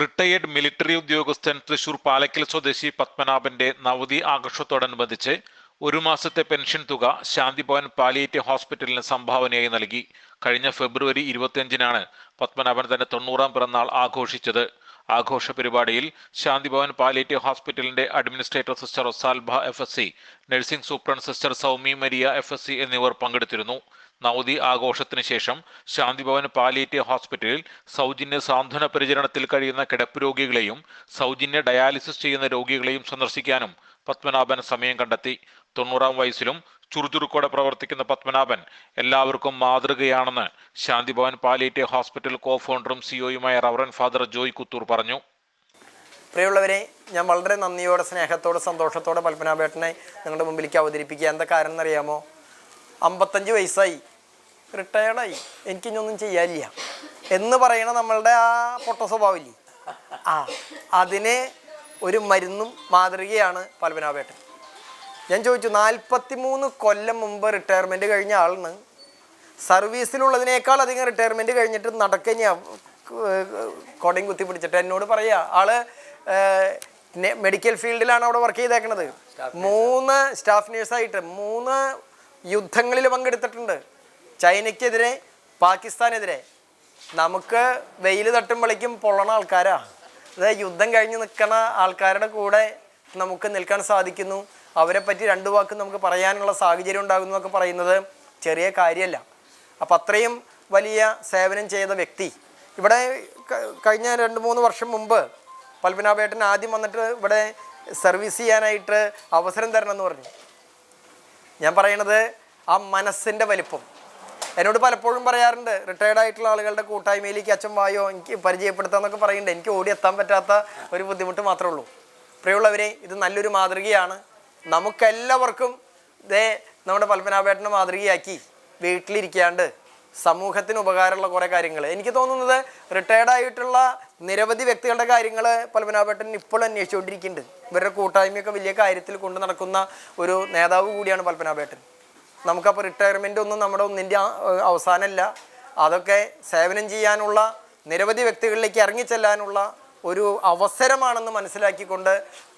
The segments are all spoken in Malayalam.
റിട്ടയേർഡ് മിലിറ്ററി ഉദ്യോഗസ്ഥൻ തൃശൂർ പാലക്കൽ സ്വദേശി പത്മനാഭന്റെ നവതി ആഘോഷത്തോടനുബന്ധിച്ച് ഒരു മാസത്തെ പെൻഷൻ തുക ശാന്തിഭവൻ പാലിയേറ്റീവ് ഹോസ്പിറ്റലിന് സംഭാവനയായി നൽകി. കഴിഞ്ഞ ഫെബ്രുവരി ഇരുപത്തിയഞ്ചിനാണ് പത്മനാഭൻ തന്റെ തൊണ്ണൂറാം പിറന്നാൾ ആഘോഷിച്ചത്. ആഘോഷ പരിപാടിയിൽ ശാന്തിഭവൻ പാലിയേറ്റീവ് ഹോസ്പിറ്റലിന്റെ administrator sister Osalba F S C nursing superintendent sister Soumy Maria F S C എന്നിവർ പങ്കെടുത്തിരുന്നു. നവതി ആഘോഷത്തിന് ശേഷം ശാന്തിഭവൻ പാലിയേറ്റീവ് ഹോസ്പിറ്റലിൽ സൗജന്യ സാന്ത്വന പരിചരണത്തിൽ കഴിയുന്ന കിടപ്പ് രോഗികളെയും സൗജന്യ ഡയാലിസിസ് ചെയ്യുന്ന രോഗികളെയും സന്ദർശിക്കാനും പത്മനാഭൻ സമയം കണ്ടെത്തി. തൊണ്ണൂറാം വയസ്സിലും ചുറുചുറുക്കോടെ പ്രവർത്തിക്കുന്ന പത്മനാഭൻ എല്ലാവർക്കും മാതൃകയാണെന്ന് ശാന്തിഭവൻ പാലിയേറ്റീവ് ഹോസ്പിറ്റൽ കോ ഫൗണ്ടറും സിഒയുമായ റവറൻ ഫാദർ ജോയ് കുത്തൂർ പറഞ്ഞു. പ്രിയമുള്ളവരെ ഞാൻ വളരെ നന്ദിയോടെ സ്നേഹത്തോടെ സന്തോഷത്തോടെ പത്മനാഭേട്ടനെ നിങ്ങളുടെ മുമ്പിലേക്ക് അവതരിപ്പിക്കുക. എന്താ കാരണം എന്നറിയാമോ? അമ്പത്തഞ്ച് വയസ്സായി. റിട്ടയർഡായി എനിക്കിനൊന്നും ചെയ്യാനില്ല. എന്ന് പറയണ നമ്മളുടെ ആ പൊട്ട സ്വഭാവമില്ലേ? ആ അതിന് ഒരു മരുന്നും മാതൃകയാണ് പത്മനാഭേട്ടൻ. ഞാൻ ചോദിച്ചു നാൽപ്പത്തി മൂന്ന് കൊല്ലം മുമ്പ് റിട്ടയർമെന്റ് കഴിഞ്ഞ ആളിന് സർവീസിലുള്ളതിനേക്കാൾ അധികം റിട്ടയർമെന്റ് കഴിഞ്ഞിട്ട് നടക്കഞ്ഞ കൊടയും കുത്തി പിടിച്ചിട്ട് എന്നോട് പറയുക ആൾ മെഡിക്കൽ ഫീൽഡിലാണ് അവിടെ വർക്ക് ചെയ്തേക്കണത്. മൂന്ന് സ്റ്റാഫ് നേഴ്സായിട്ട് മൂന്ന് യുദ്ധങ്ങളിൽ പങ്കെടുത്തിട്ടുണ്ട്. ചൈനയ്ക്കെതിരെ പാകിസ്ഥാനെതിരെ. നമുക്ക് വെയിൽ തട്ടുമ്പോഴേക്കും പൊള്ളണ ആൾക്കാരാ. അതായത് യുദ്ധം കഴിഞ്ഞ് നിൽക്കുന്ന ആൾക്കാരുടെ കൂടെ നമുക്ക് നിൽക്കാൻ സാധിക്കുന്നു. അവരെ പറ്റി രണ്ടു വാക്ക് നമുക്ക് പറയാനുള്ള സാഹചര്യം ഉണ്ടാകുന്നു എന്നൊക്കെ പറയുന്നത് ചെറിയ കാര്യമല്ല. അപ്പം അത്രയും വലിയ സേവനം ചെയ്ത വ്യക്തി. ഇവിടെ കഴിഞ്ഞ രണ്ട് മൂന്ന് വർഷം മുമ്പ് പത്മനാഭേട്ടൻ ആദ്യം വന്നിട്ട് ഇവിടെ സർവീസ് ചെയ്യാനായിട്ട് അവസരം തരണം എന്ന് പറഞ്ഞു. ഞാൻ പറയണത് ആ മനസ്സിന്റെ വലിപ്പം. എന്നോട് പലപ്പോഴും പറയാറുണ്ട് റിട്ടയർഡ് ആയിട്ടുള്ള ആളുകളുടെ കൂട്ടായ്മയിലേക്ക് അച്ഛൻ വായോ? എനിക്ക് പരിചയപ്പെടുത്താന്നൊക്കെ പറയുന്നുണ്ട്. എനിക്ക് ഓടി എത്താൻ പറ്റാത്ത ഒരു ബുദ്ധിമുട്ട് മാത്രമേ ഉള്ളൂ. പ്രിയമുള്ളവരെ ഇത് നല്ലൊരു മാതൃകയാണ്. നമുക്കെല്ലാവർക്കും ദേ നമ്മുടെ പത്മനാഭേട്ടനെ മാതൃകയാക്കി വീട്ടിലിരിക്കാണ്ട് സമൂഹത്തിന് ഉപകാരമുള്ള കുറേ കാര്യങ്ങൾ എനിക്ക് തോന്നുന്നത് റിട്ടയർഡ് ആയിട്ടുള്ള നിരവധി വ്യക്തികളുടെ കാര്യങ്ങൾ പത്മനാഭേട്ടൻ ഇപ്പോൾ അന്വേഷിച്ചുകൊണ്ടിരിക്കുന്നുണ്ട്. ഇവരുടെ കൂട്ടായ്മയൊക്കെ വലിയ കാര്യത്തിൽ കൊണ്ടു നടക്കുന്ന ഒരു നേതാവ് കൂടിയാണ് പത്മനാഭേട്ടൻ. നമുക്കപ്പോൾ റിട്ടയർമെന്റ് ഒന്നും നമ്മുടെ ഒന്നിന്റെ അവസാനമല്ല അതൊക്കെ സേവനം ചെയ്യാനുള്ള നിരവധി വ്യക്തികളിലേക്ക് ഇറങ്ങിച്ചെല്ലാനുള്ള ഒരു അവസരമാണെന്ന് മനസ്സിലാക്കിക്കൊണ്ട്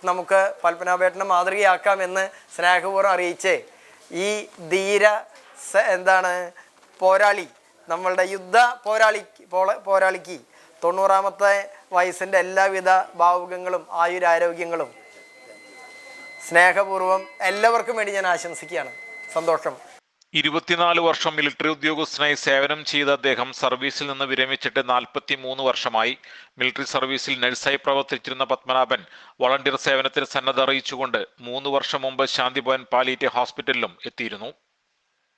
നമുക്ക് പത്മനാഭേട്ടനെ മാതൃകയാക്കാമെന്ന് സ്നേഹപൂർവം അറിയിച്ചേ. ഈ ധീര എന്താണ് പോരാളി നമ്മളുടെ യുദ്ധ പോരാളി പോരാളിക്ക് തൊണ്ണൂറാമത്തെ വയസ്സിന്റെ എല്ലാവിധ ഭാവുകങ്ങളും ആയുരാരോഗ്യങ്ങളും സ്നേഹപൂർവം എല്ലാവർക്കും വേണ്ടി ഞാൻ ആശംസിക്കുകയാണ്. സന്തോഷം. ഇരുപത്തിനാല് വർഷം മിലിറ്ററി ഉദ്യോഗസ്ഥനായി സേവനം ചെയ്ത അദ്ദേഹം സർവീസിൽ നിന്ന് വിരമിച്ചിട്ട് നാൽപ്പത്തി മൂന്ന് വർഷമായി. മിലിറ്ററി സർവീസിൽ നഴ്സായി പ്രവർത്തിച്ചിരുന്ന പത്മനാഭൻ വളണ്ടിയർ സേവനത്തിന് സന്നദ്ധ അറിയിച്ചുകൊണ്ട് മൂന്ന് വർഷം മുമ്പ് ശാന്തിഭവൻ പാലിയേറ്റീവ് ഹോസ്പിറ്റലിലും എത്തിയിരുന്നു.